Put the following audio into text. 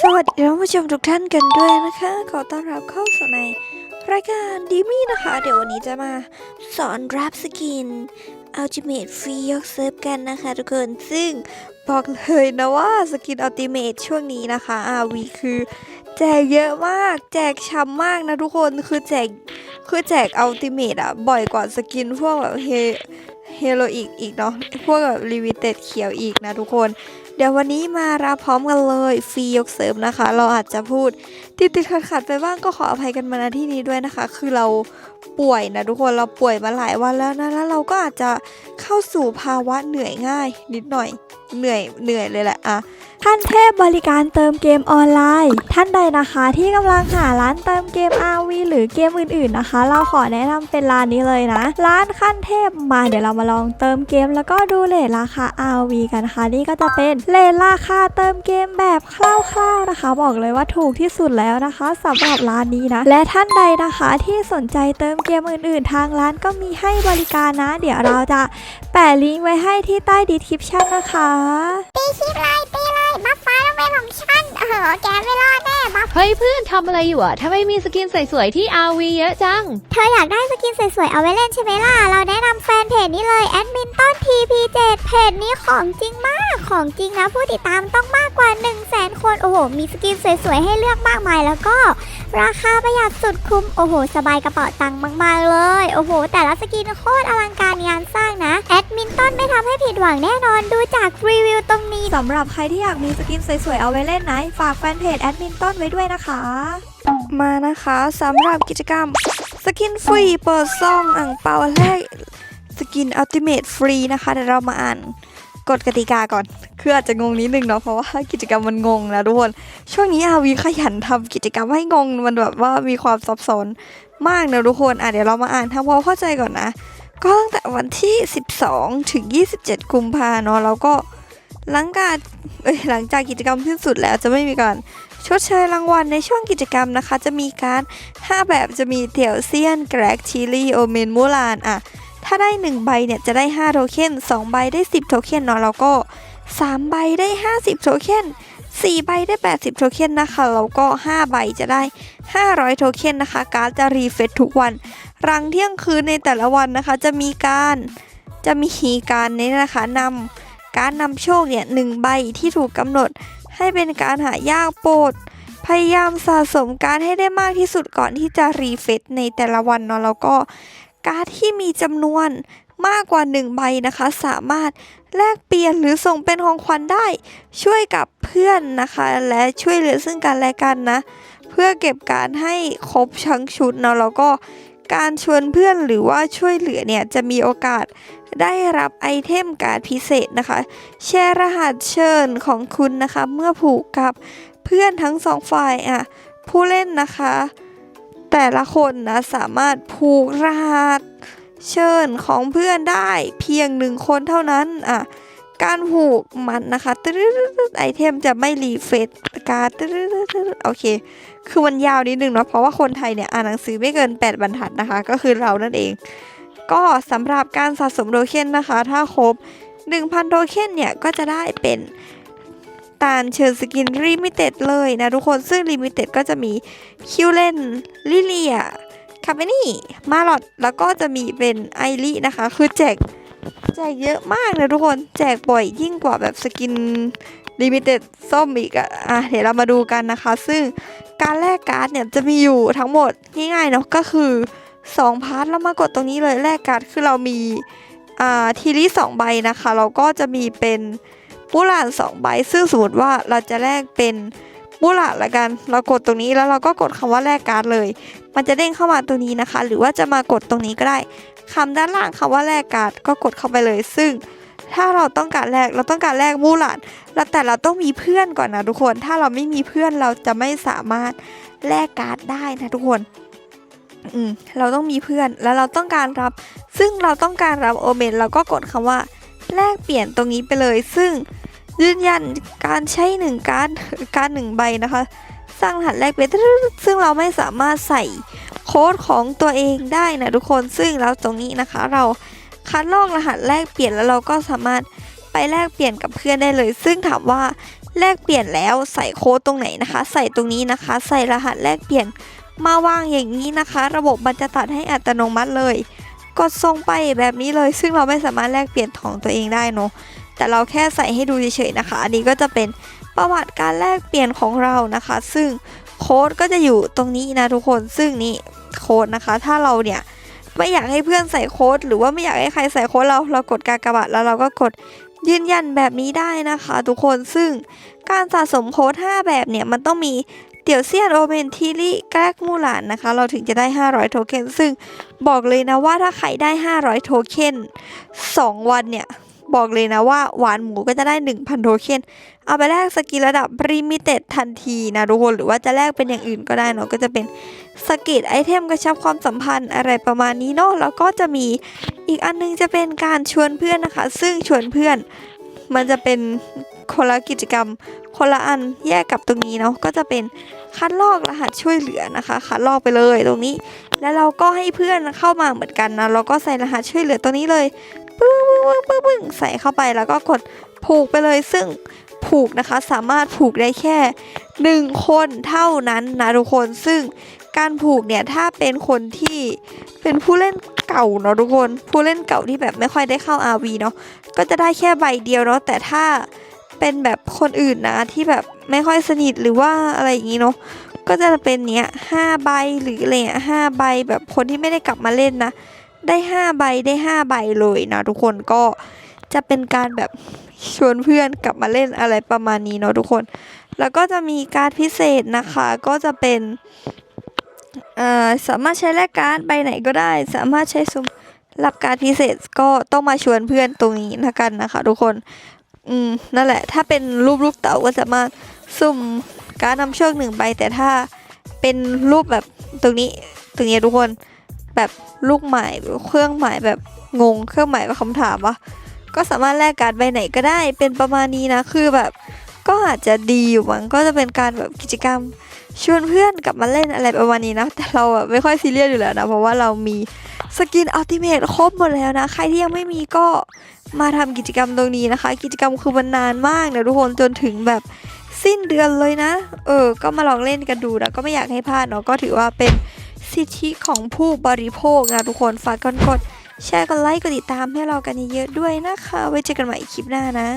สวัสดีท่านผู้ชมทุกท่านกันด้วยนะคะ ขอต้อนรับเข้าสู่ในรายการดีมี่นะคะ เดี๋ยววันนี้จะมาสอนรับสกิน Ultimate Free ยกเซิร์ฟกันนะคะทุกคน ซึ่งบอกเลยนะว่าสกิน Ultimate ช่วงนี้นะคะ RV คือแจกเยอะมาก แจกช้ำมากนะทุกคน คือแจก คือแจก Ultimate อะบ่อยกว่าสกินพวกแบบเฮ เฮโรอีกอีกเนาะพวกแบบลิมิเต็ดเขียวอีกนะทุกคน เดี๋ยววันนี้มารับพร้อมกันเลยฟรียกเสริมนะคะ เราอาจจะพูดติดติดขัดขัดๆไปบ้างก็ขออภัยกันมาณที่นี้ด้วยนะคะ คือเราป่วยนะทุกคนเราป่วยมาหลายวันแล้วนะแล้วเราก็อาจจะเข้าสู่ภาวะเหนื่อยง่าย นิดหน่อยเหนื่อยเหนื่อยเลยแหละอะ ท่านเทพบริการเติมเกมออนไลน์ ท่านใดนะคะที่กำลังหาร้านเติมเกม RV หรือเกมอื่นๆนะคะ เราขอแนะนำเป็นร้านนี้เลยนะ ร้านขั้นเทพมาเดี๋ยวเรามาลองเติมเกม แล้วก็ดูเลทราคา RV กันนะคะ นี่ก็จะเป็นเลทราคาเติมเกมแบบคร่าวๆนะคะ บอกเลยว่าถูกที่สุดแล้วนะคะสำหรับร้านนี้นะ และท่านใดนะคะที่สนใจเติมเกมอื่น ๆ ทางร้านก็มีให้บริการนะ เดี๋ยวเราจะแปะลิงก์ไว้ให้ที่ใต้ดีคริปชั่นนะคะตีคลิปเลยตี เลยบัฟฟ้าต้องเป็นของฉันเออแกไม่รอดแน่บัฟเฮ้ยเพื่อนทำอะไรอยู่อะทำไมมีสกินสวยๆที่ RV เยอะจัง เธออยากได้สกินสวยๆเอาไว้เล่นใช่ไหมล่ะ เราแนะนำแฟนเพจนี้เลยแอดมินต้น TP7 เพจนี้ของจริงมากของจริงนะ ผู้ติดตามต้องมากกว่า 1 0 0 0 0แสนคน โอ้โห มีสกินสวยๆให้เลือกมากมายแล้วก็ ราคาประหยัดสุดคุ้ม โอ้โห สบายกระเป๋าตังค์มากๆเลย โอ้โห แต่ละสกินโคตรอลังการงานสร้างนะแอดมิ นต้นไม่ทำให้ผิดหวังแน่นอนดูจากรีวิวตรงนี้สำหรับใครที่อยากมีสกินสวยๆเอาไว้เล่นนะฝากแฟนเพจแอดมินต้นไว้ด้วยนะคะ มานะคะสำหรับกิจกรรม สกินฟรีเปิดซองอ่างเปาแรกสกินอัลติเม e ฟรีนะคะเดี๋ยวเรามาอ่านกฎกติกาก่อน คืออาจจะงงนิดนึงเนาะเพราะว่ากิจกรรมมันงงนะทุกคนช่วงนี้อาวีขยันทำกิจกรรมให้งงมันแบบว่ามีความซับซ้อนมากนะทุกคนอะเดี๋ยวเรามาอ่านทำความเข้าใจก่อนนะ ก็ตั้งแต่วันที่ 12 ถึง 27 กุมภาเนาะแล้วก็หลังจากเอ้ยหลังจากกิจกรรมสิ้นสุดแล้วจะไม่มีการชดเชยรางวัลในช่วงกิจกรรมนะคะ จะมีการ 5 แบบจะมีเตี่ยวเซียน แกรกชิลี่โอเมนมูลานอะถ้าได้ 1 ใบเนี่ยจะได้ 5 โทเค็น2 ใบได้ 10 โทเค็นเนาะแล้วก็ 3 ใบได้ 50 โทเค็น4 ใบได้ 80 โทเค็นนะคะ แล้วก็ 5 ใบจะได้ 500 โทเค็นนะคะ การ์ดจะรีเฟซทุกวัน รังเที่ยงคืนในแต่ละวันนะคะ จะมีการจะมีการนี้นะคะนำการนำโชคเนี่ยหนึ่งใบที่ถูกกำหนดให้เป็นการหายากโปรดพยายามสะสมการให้ได้มากที่สุดก่อนที่จะรีเฟซในแต่ละวันเนาะแล้วก็การดที่มีจำนวนมากกว่า 1 ใบนะคะ สามารถแลกเปลี่ยนหรือส่งเป็นของขวัญได้ ช่วยกับเพื่อนนะคะ และช่วยเหลือซึ่งกันและกันนะ เพื่อเก็บการให้ครบทั้งชุดเนาะแล้วก็ การชวนเพื่อนหรือว่าช่วยเหลือเนี่ยจะมีโอกาสได้รับไอเทมการ์ดพิเศษนะคะ แชร์รหัสเชิญของคุณนะคะ เมื่อผูกกับเพื่อนทั้งสองฝ่ายอะผู้เล่นนะคะ แต่ละคนนะสามารถผูกรหัสเชิญของเพื่อนได้เพียงหนึ่งคนเท่านั้นอะ การผูกมันนะคะไอเทมจะไม่รีเฟซการโอเค คือมันยาวนิดนึงเนาะเพราะว่าคนไทยเนี่ยอ่านหนังสือไม่เกิน 8 บรรทัดนะคะ ก็คือเรานั่นเอง ก็สำหรับการสะสมโทเค็นนะคะ ถ้าครบ 1,000 โทเค็นเนี่ย ก็จะได้เป็นตาลเชิญสกินลิมิเต็ดเลยนะทุกคนซึ่งลิมิเต็ดก็จะมีคิวเลนลิเลียคาเมนี่มาลอดแล้วก็จะมีเป็นไอรินะคะ คือแจก แจกเยอะมากนะทุกคนแจกบ่อยยิ่งกว่าแบบสกินลิมิเต็ดส้มอีกอะอะเดี๋ยวเรามาดูกันนะคะ ซึ่งการแลกการ์ดเนี่ยจะมีอยู่ทั้งหมดง่ายๆเนาะก็คือ 2 พาร์ทเรามากดตรงนี้เลยแลกการ์ดคือเรามีอ่าทีลีสองใบนะคะ เราก็จะมีเป็นมูหลานสองใบ ซึ่งสมมติว่าเราจะแลกเป็น มูลานละกัน เรากดตรงนี้แล้วเราก็กดคำว่าแลกการ์ดเลย มันจะเด้งเข้ามาตรงนี้นะคะ หรือว่าจะมากดตรงนี้ก็ได้คำด้านล่างคำว่าแลกการ์ดก็กดเข้าไปเลย ซึ่งถ้าเราต้องการแลกเราต้องการแลกมูลานแล้วแต่เราต้องมีเพื่อนก่อนนะทุกคน ถ้าเราไม่มีเพื่อนเราจะไม่สามารถแลกการ์ดได้นะทุกคนอืมเราต้องมีเพื่อนแล้วเราต้องการรับ ซึ่งเราต้องการรับโอเมนเราก็กดคำว่าแลกเปลี่ยนตรงนี้ไปเลย ซึ่ง ยืนยันการใช้หนึ่งการการหนึ่งใบนะคะ สร้างรหัสแลกเปลี่ยนซึ่งเราไม่สามารถใส่โค้ดของตัวเองได้นะทุกคนซึ่งแล้วตรงนี้นะคะ เราคัดลอกรหัสแลกเปลี่ยนแล้วเราก็สามารถไปแลกเปลี่ยนกับเพื่อนได้เลย ซึ่งถามว่าแลกเปลี่ยนแล้วใส่โค้ดตรงไหนนะคะ ใส่ตรงนี้นะคะ ใส่รหัสแลกเปลี่ยนมาวางอย่างนี้นะคะ ระบบมันจะตัดให้อัตโนมัติเลย กดส่งไปแบบนี้เลย ซึ่งเราไม่สามารถแลกเปลี่ยนของตัวเองได้เนาะ แต่เราแค่ใส่ให้ดูเฉยๆนะคะ อันนี้ก็จะเป็นประวัติการแลกเปลี่ยนของเรานะคะ ซึ่งโค้ดก็จะอยู่ตรงนี้นะทุกคนซึ่งนี่โค้ดนะคะ ถ้าเราเนี่ยไม่อยากให้เพื่อนใส่โค้ดหรือว่าไม่อยากให้ใครใส่โค้ดเราเรากดกากบาทแล้วเราก็กดยืนยันแบบนี้ได้นะคะ ทุกคนซึ่งการสะสมโค้ด5แบบเนี่ยมันต้องมีเตี่ยวเซียนโอเมนทิลิแกลกมูหลานนะคะ เราถึงจะได้ 500 โทเค็นซึ่งบอกเลยนะว่าถ้าใครได้ 500 โทเค็น2 วันเนี่ย บอกเลยนะว่าหวานหมูก็จะได้ 1,000 โทเค็น เอาไปแลกสกินระดับริมิเต็ดทันทีนะทุกคน หรือว่าจะแลกเป็นอย่างอื่นก็ได้เนาะก็จะเป็นสกิดไอเทมกระชับความสัมพันธ์อะไรประมาณนี้เนาะแล้วก็จะมีอีกอันนึงจะเป็นการชวนเพื่อนนะคะ ซึ่งชวนเพื่อน มันจะเป็นคนละกิจกรรม คนละอันแยกกับตรงนี้เนาะก็จะเป็นคัดลอกรหัสช่วยเหลือนะคะคัดลอกไปเลยตรงนี้ แล้วเราก็ให้เพื่อนเข้ามาเหมือนกันนะเราก็ใส่รหัสช่วยเหลือตัวนี้เลย ปึ้งปึ้งปึ้งปึ้งใส่เข้าไปแล้วก็กดผูกไปเลยซึ่งผูกนะคะสามารถผูกได้แค่หนึ่งคนเท่านั้นนะทุกคนซึ่งการผูกเนี่ยถ้าเป็นคนที่เป็นผู้เล่นเก่าเนาะทุกคน ผู้เล่นเก่าที่แบบไม่ค่อยได้เข้า RV เนาะก็จะได้แค่ใบเดียวเนาะแต่ถ้าเป็นแบบคนอื่นนะที่แบบไม่ค่อยสนิทหรือว่าอะไรอย่างงี้เนาะก็จะเป็นเนี้ยห้าใบหรืออะไรอะห้าใบแบบคนที่ไม่ได้กลับมาเล่นนะ ได้ห้าใบได้ห้าใบเลยนะทุกคนก็จะเป็นการแบบชวนเพื่อนกลับมาเล่นอะไรประมาณนี้เนาะทุกคน แล้วก็จะมีการพิเศษนะคะ ก็จะเป็นสามารถใช้แลกการ์ดใบไหนก็ได้ สามารถใช้สุ่มรับการพิเศษก็ต้องมาชวนเพื่อนตรงนี้นะกันนะคะ ทุกคน อืมนั่นแหละ ถ้าเป็นรูปลูกเต๋าก็สามารถสุ่มการนำโชคหนึ่งใบแต่ถ้าเป็นรูปแบบตรงนี้ตรงนี้ทุกคน แบบลูกหมายเครื่องหมายแบบงงเครื่องหมายแบบคำถามวะก็สามารถแลกการ์ดใบไหนก็ได้เป็นประมาณนี้นะคือแบบ ก็อาจจะดีอยู่มั้งก็จะเป็นการแบบกิจกรรมชวนเพื่อนกลับมาเล่นอะไรประมาณนี้นะ แต่เราอะไม่ค่อยซีเรียสอยู่แล้วนะ เพราะว่าเรามีสกินอัลติเมทครบหมดแล้วนะ ใครที่ยังไม่มีก็มาทำกิจกรรมตรงนี้นะคะ กิจกรรมคือมันนานมากนะทุกคนจนถึงแบบสิ้นเดือนเลยนะ เออ ก็มาลองเล่นกันดูนะ ก็ไม่อยากให้พลาดเนาะก็ถือว่าเป็น สิทธิของผู้บริโภคนะทุกคนฝากกดกดแชร์กดไลค์กดติดตามให้เรากันเยอะๆด้วยนะคะ ไว้เจอกันใหม่คลิปหน้านะ